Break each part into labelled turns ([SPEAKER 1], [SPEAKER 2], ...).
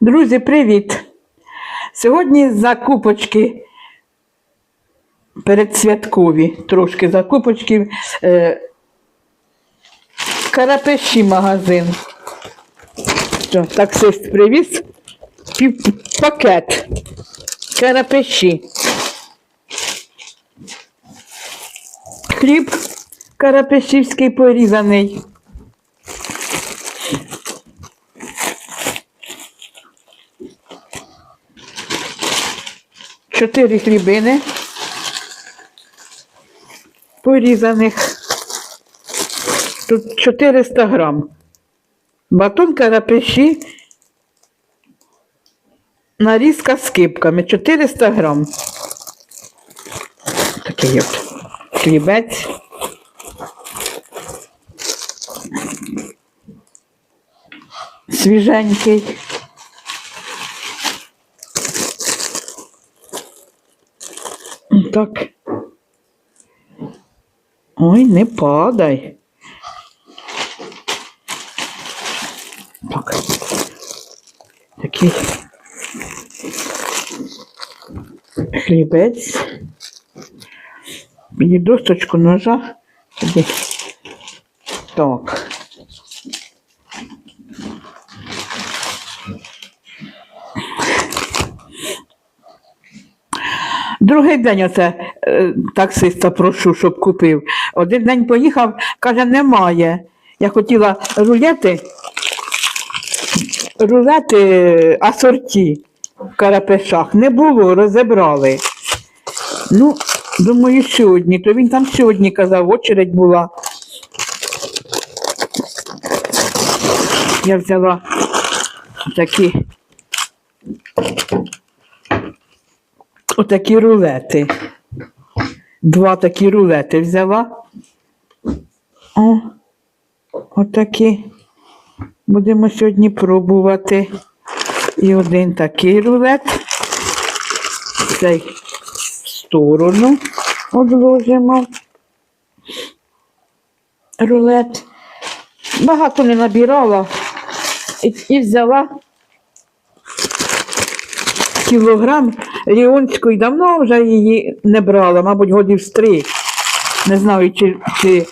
[SPEAKER 1] Друзі, привіт! Сьогодні закупочки передсвяткові, трошки закупочки. Е, Карапеші магазин. Що, таксист привіз пів пакет. Карапеші. Хліб карапешівський порізаний. Чотири хлібини порізаних. Тут 400 грам. Батон карапеші. Нарізка з кипками 400 грам. Такий от хлібець. Свіженький. Так. Ой, не падай. Так. Такий хлібець. Мені досточку ножа. Так. Другий день оце е, таксиста прошу, щоб купив. Один день поїхав, каже, немає. Я хотіла рулети, рулети асорті в карапешах. Не було, розібрали. Ну, думаю, сьогодні. То він там сьогодні казав, очередь була. Я взяла такі. Отакі рулети. Два такі рулети взяла. О, отакі. Будемо сьогодні пробувати. І один такий рулет. Цей в сторону одложимо. Рулет. Багато не набирала і, і взяла кілограм ліонської, давно вже її не брала, мабуть, годів з три. Не знаю, чи, чи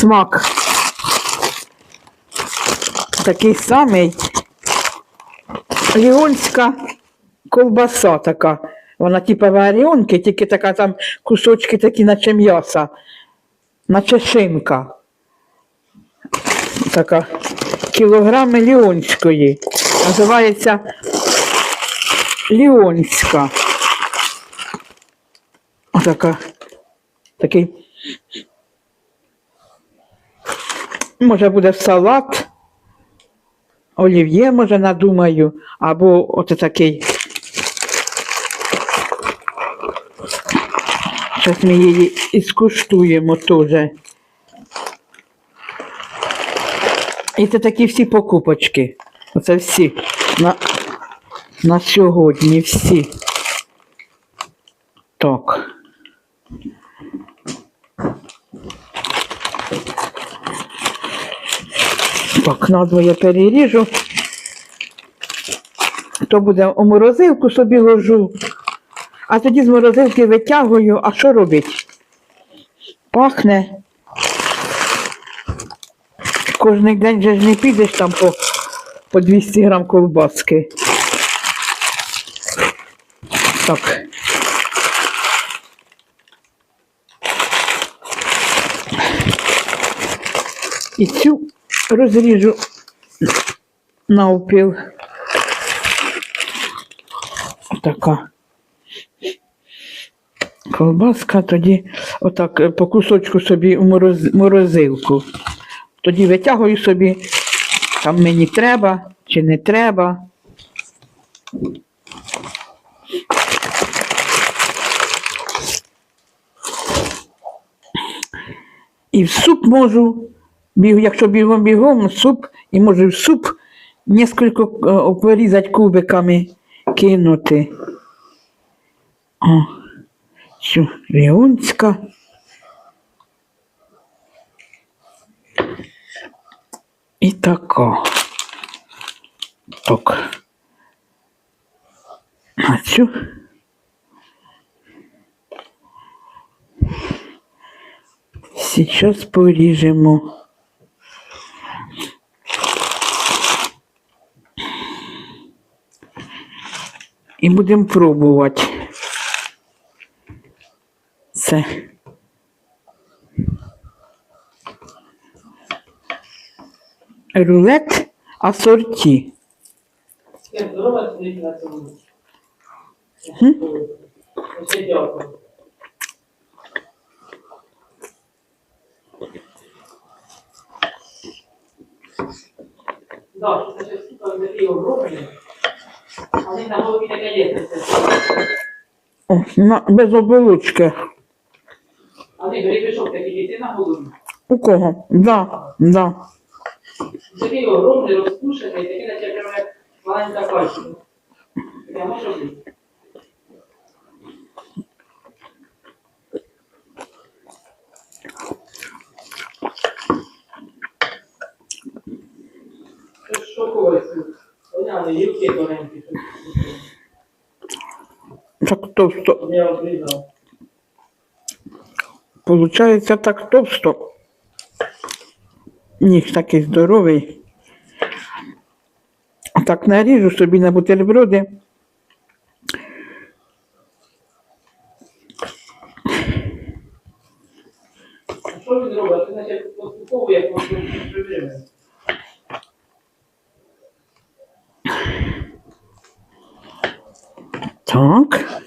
[SPEAKER 1] смак такий самий. Ліонська ковбаса така. Вона типу варіонки, тільки така там кусочки такі, наче м'яса, наче шинка. Така кілограми ліонської. Називається Ліонська. Отака. Такий. Може буде салат. Олів'є, може, надумаю, або от такий. Зараз ми її і скуштуємо теж. І це такі всі покупочки. Оце всі на, на сьогодні всі. Так. Так, надвоє переріжу. То буде у морозилку собі ложу, а тоді з морозилки витягую, а що робить? Пахне. Кожний день же ж не підеш там по, по 200 грам ковбаски. Так. І цю розріжу навпіл. Така. Колбаска тоді отак по кусочку собі у мороз- морозилку. Тоді витягую собі, там мені треба чи не треба. і в суп можу, якщо бігом бігом, суп, і можу в суп несколько порізати е, кубиками кинути. О, цю леонська. І така. Так. А що? Сейчас поріжемо. І будемо пробувати. Це. Рулет асорті. Хм?
[SPEAKER 2] Да, це всі там такі огромні. А в на голові таке є.
[SPEAKER 1] На, без оболочки.
[SPEAKER 2] А ти грибішок такий літи на голові.
[SPEAKER 1] У кого? Да, да.
[SPEAKER 2] Такий огромний, розпушений, такий, наче прямо маленька пальчика. Я можу бути. Поняли, гілки тоненькі.
[SPEAKER 1] Так товсто.
[SPEAKER 2] Я обрізав.
[SPEAKER 1] Получається так товсто. Ніж такий здоровий. Так наріжу собі на бутерброди.
[SPEAKER 2] А що він робить? Це значить поступово, як воно прибереме.
[SPEAKER 1] Так.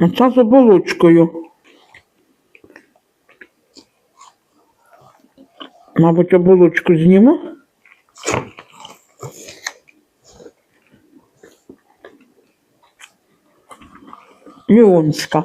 [SPEAKER 1] Оце з оболочкою. Мабуть, оболочку зніму. Ліонська.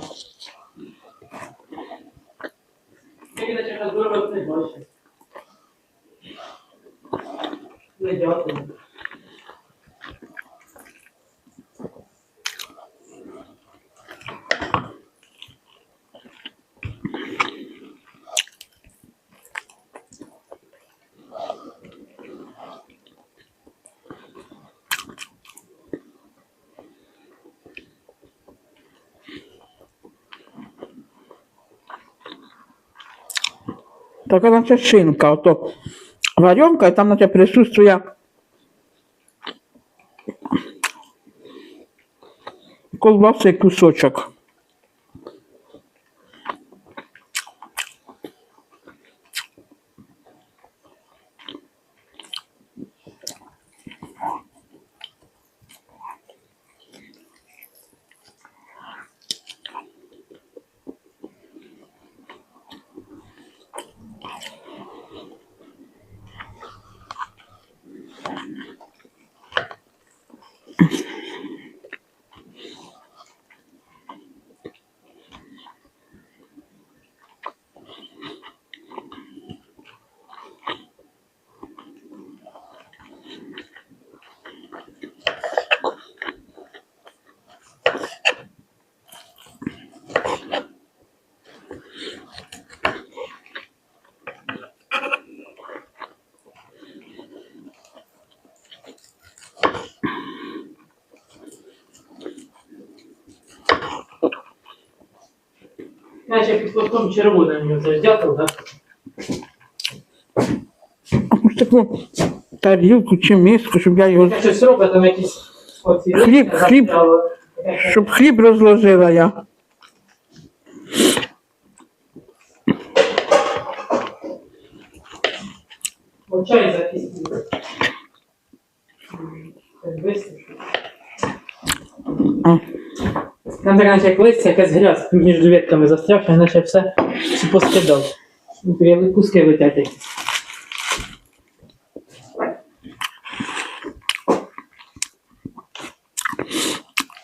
[SPEAKER 1] Така наче шинка, ото варенка, і там наче присутствує колбаси кусочок.
[SPEAKER 2] Наче під хвостом червоним це ж дятел, так?
[SPEAKER 1] Ось таку тарілку чи миску, щоб я його.
[SPEAKER 2] Щось робить, там якісь оці
[SPEAKER 1] Хліб, хліб. Щоб хліб розложила я.
[SPEAKER 2] От чай закислив. Висушив.
[SPEAKER 1] А,
[SPEAKER 2] Там така наче як листя, якась грязь між ветками застрявши, наче все всі поскидав. Ну, Куски летять якісь.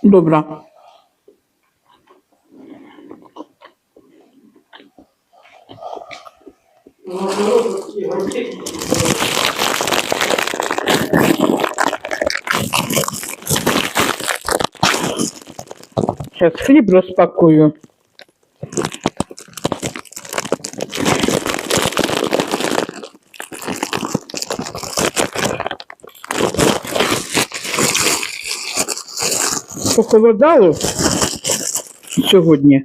[SPEAKER 1] добра. Зараз хліб розпакую. Похолодало сьогодні.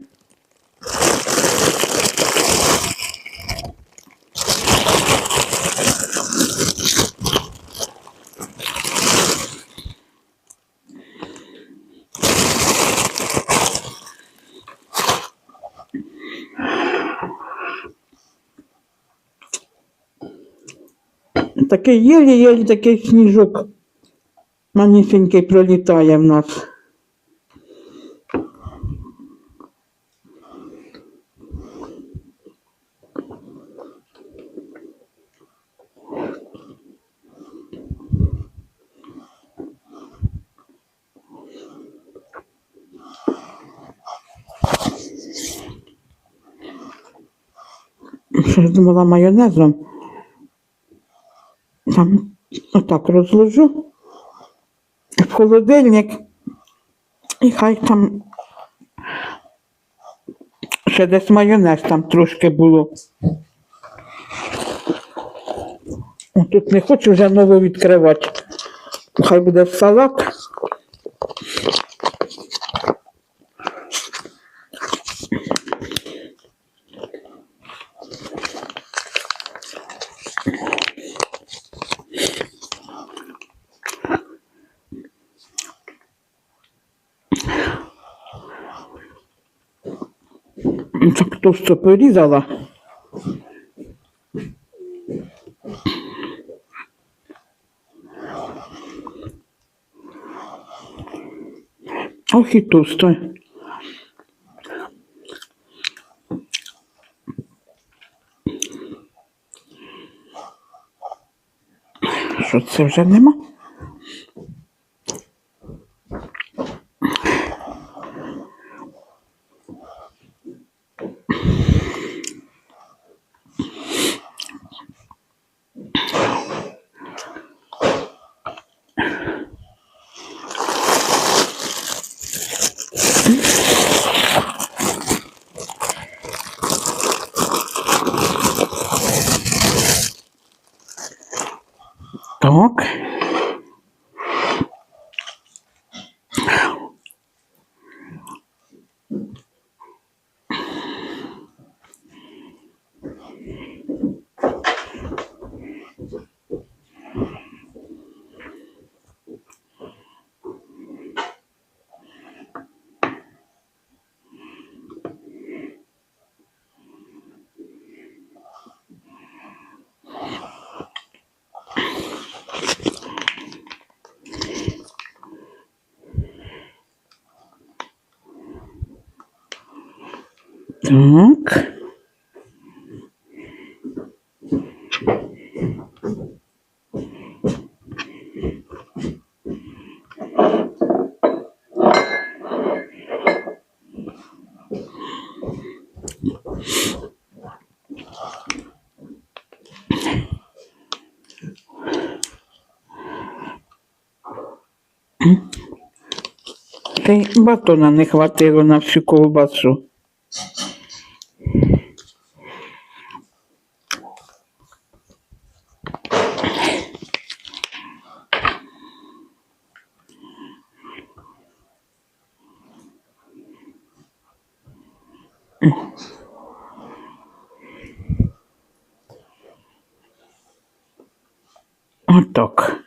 [SPEAKER 1] Такий єлі-єлі такий сніжок манісенький пролітає в нас. Що ж думала майонезом. Там отак розложу в холодильник. І хай там ще десь майонез там трошки було. Тут не хочу вже нову відкривати. Хай буде салат. Так товсто порізала. Ох і товсто. Що це вже нема? Так. Так. Батона не хватило на всю ковбасу. Отак.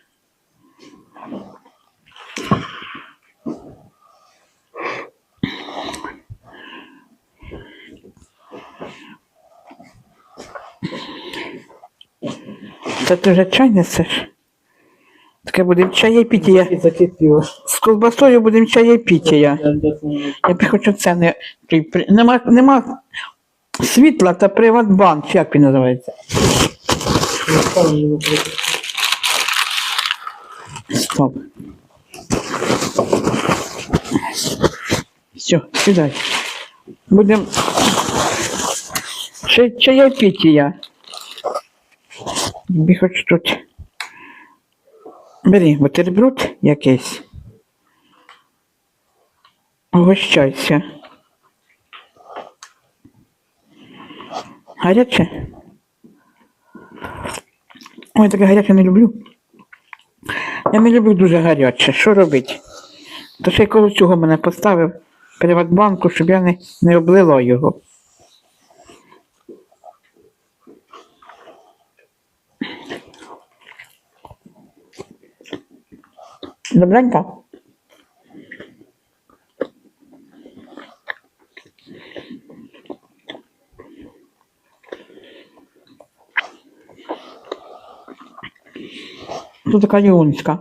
[SPEAKER 1] Це ти вже чай несеш? Таке будемо чає піти. З колбасою будемо чає піти. Я. Хочу це не. Нема, нема світла та Приватбанк, як він називається? Стоп. Все, сідай. Будемо ще чая піти я. Хоч тут. Бери бутерброд якийсь. Угощайся. Гаряче? Ой, таке гаряче не люблю. Я не люблю дуже гаряче. Що робити? То ще й коло цього мене поставив приватбанку, щоб я не, не облила його. Добренько? Тут така ліонська.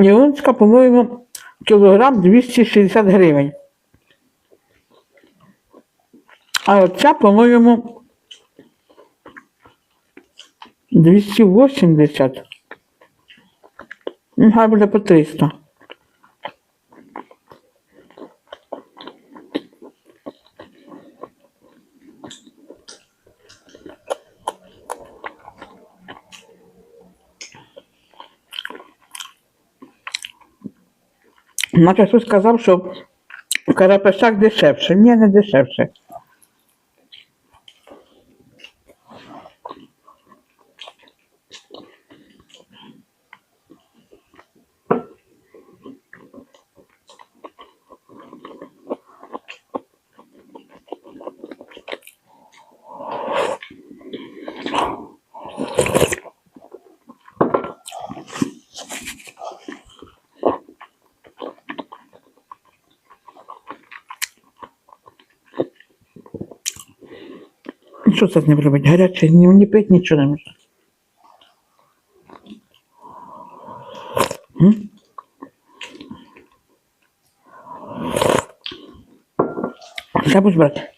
[SPEAKER 1] Ліонська, по-моєму, кілограм 260 гривень. А оця, по-моєму, 280. Ну, хай буде по 300. Наче хтось сказав, що в Карапешах дешевше. Ні, не дешевше. Що це з ним робить? Гаряче, ні, ні пить, нічого не може. М? Ще?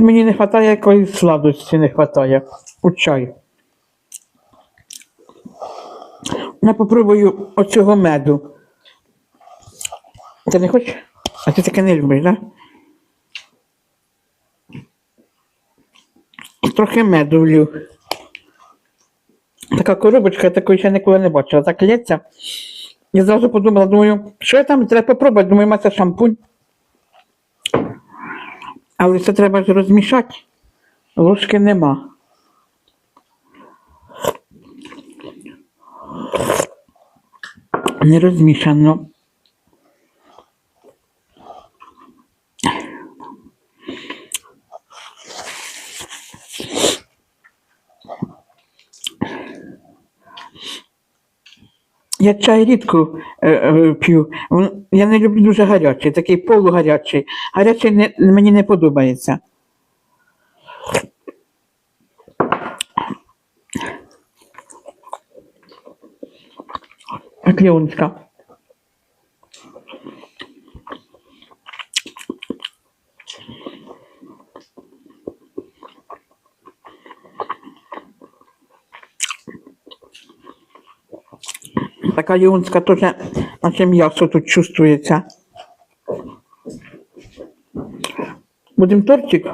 [SPEAKER 1] Тут мені не вистачає якоїсь сладості, не вистачає. У чай. Я попробую оцього меду. Ти не хочеш? А ти таке не любиш, так? Да? Трохи меду влю. Така коробочка, я такої ще ніколи не бачила. Так лється. Я зразу подумала, думаю, що я там треба попробувати, думаю, це шампунь. Але це треба ж розмішати. Ложки нема. Не розмішано. Я чай рідко е, е, п'ю. Я не люблю дуже гарячий, такий полугарячий. Гарячий не, мені не подобається. Клеонська. Така ліонська теж, наче м'ясо тут чувствується. Будемо тортик.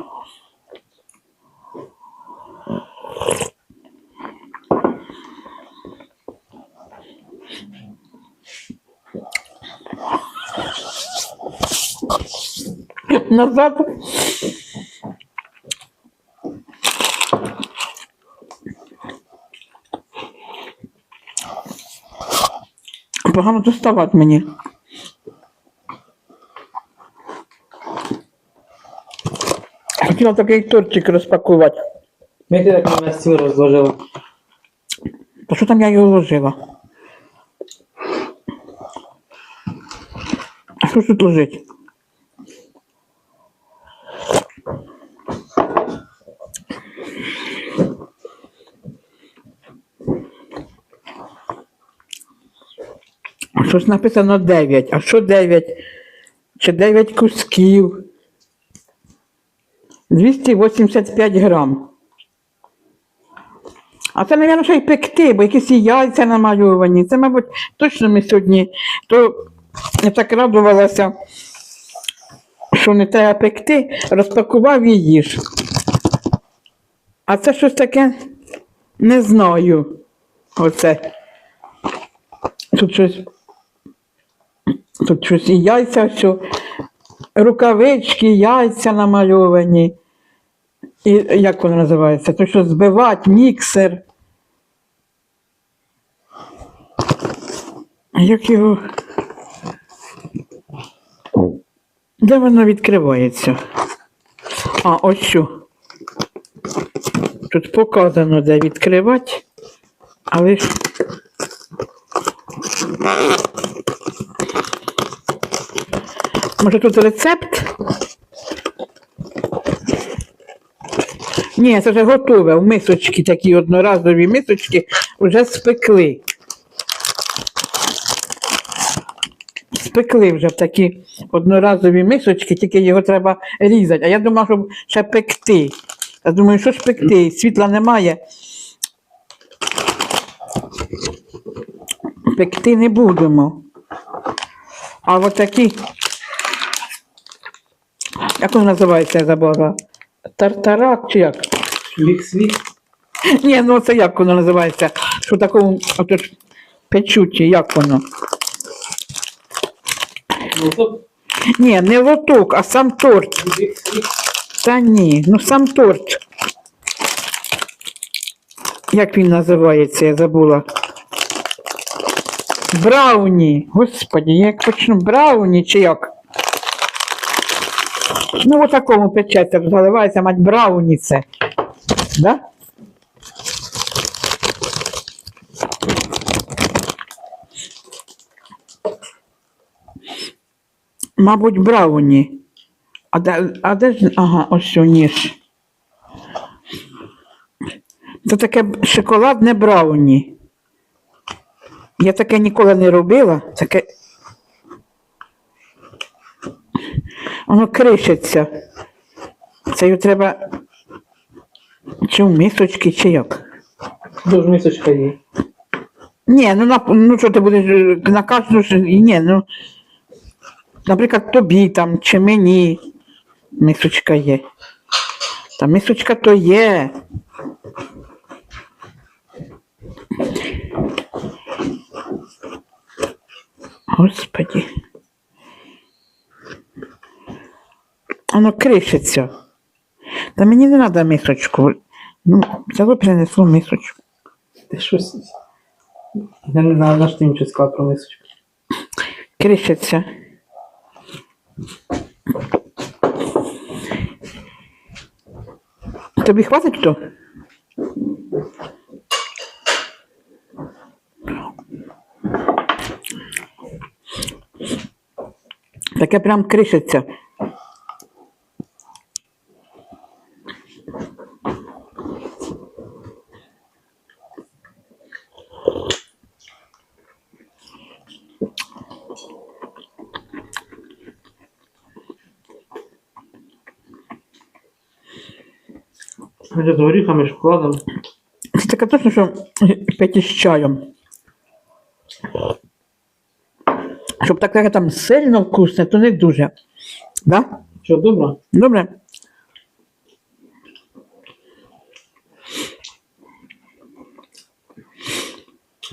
[SPEAKER 1] Назад. Погано доставати мені. Хотіла такий тортик розпакувати.
[SPEAKER 2] Ми ти так на стіл розложила?
[SPEAKER 1] Та що там я його ложила? А що тут лежить? Щось написано 9. А що 9? Чи 9 кусків? 285 грам. А це, мабуть, ще й пекти, бо якісь і яйця намальовані. Це, мабуть, точно ми сьогодні. То я так радувалася, що не треба пекти, розпакував і їж. А це щось таке не знаю. Оце. Тут щось. Тут щось і яйця, що рукавички, яйця намальовані. І як воно називається? То що збивати, міксер. Як його. Де воно відкривається? А, ось що. Тут показано, де відкривати, але ж. Може тут рецепт? Ні, це вже готове. В мисочки такі одноразові мисочки вже спекли. Спекли вже в такі одноразові мисочки, тільки його треба різати. А я думав, щоб ще пекти. Я думаю, що ж пекти? Світла немає. Пекти не будемо. А от такі. Як воно називається, я забула? Тартарак чи як?
[SPEAKER 2] Свік.
[SPEAKER 1] Ні, ну це як воно називається? Що такому печуті, як воно?
[SPEAKER 2] То
[SPEAKER 1] Ні, не лоток, а сам торт. Та ні, ну сам торт. Як він називається, я забула. Брауні. Господі, я як почну брауні чи як? Ну, в такому печеться, заливається мать брауні це. Да? Мабуть, брауні. А де, а де ж. Ага, ось ніж. Це таке шоколадне брауні. Я таке ніколи не робила. Таке. Воно кришиться. Це його треба. Чи в мисочки, чи як?
[SPEAKER 2] Дуже місочка є.
[SPEAKER 1] Ні, ну, на, ну що ти будеш е, на кожну ж. Ні, ну. Наприклад, тобі там чи мені мисочка є. Та мисочка то є. Господи. Воно кришиться. Та мені не треба мисочку. Ну, взяло принесло мисочку.
[SPEAKER 2] Ти щось. Я не знаю, на що ти нічого сказав про мисочку.
[SPEAKER 1] кришиться. Тобі хватить то? Таке прям кришиться.
[SPEAKER 2] Може з шоколадом.
[SPEAKER 1] Це таке точно, що п'яті з чаєм. Щоб таке там сильно вкусне, то не дуже. Да?
[SPEAKER 2] Що, добре?
[SPEAKER 1] Добре?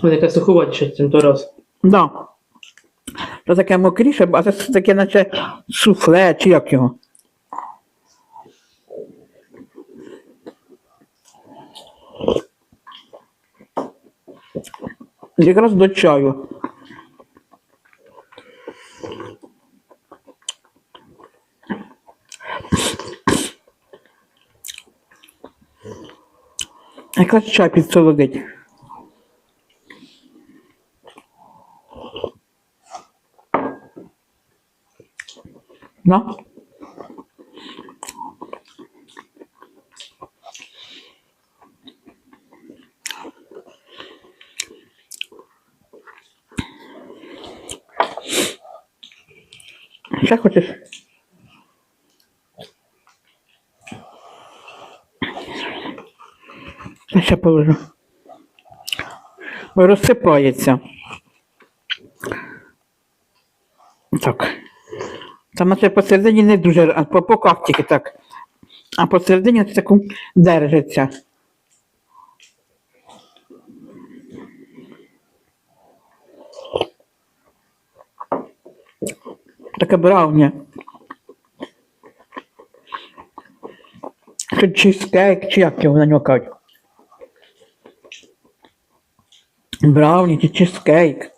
[SPEAKER 2] Ось яка суховатіша цим то раз.
[SPEAKER 1] Да. То таке мокріше, а це таке, наче суфле, чи як його. Якраз до чаю. Якраз чай підсолодить. На. Ще хочеш? Я ще положу. Розсипається. Так. Там наче посередині не дуже, а по боках тільки так. А посередині це таку держиться. Таке Брауня. Чи чизкейк, чи як його на нього кажуть? Брауні чи чизкейк.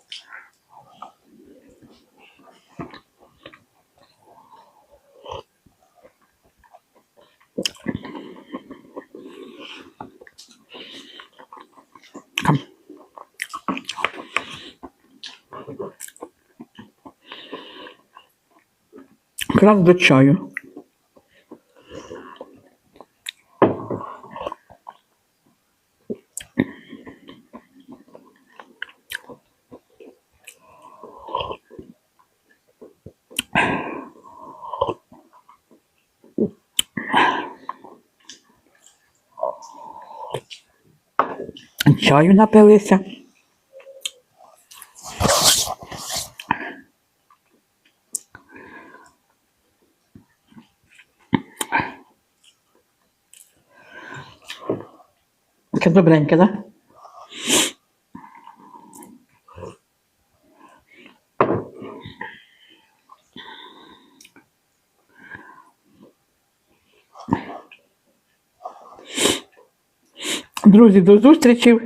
[SPEAKER 1] Там. Якраз до чаю. Чаю напилися. Таке добреньке, так? Друзі, до зустрічі.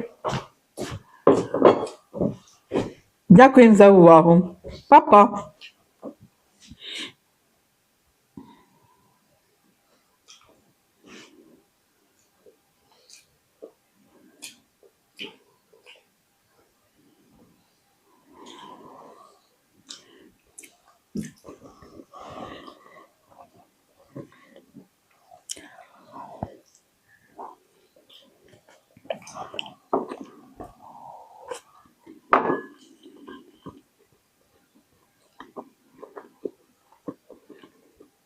[SPEAKER 1] Дякуємо за увагу. Па-па.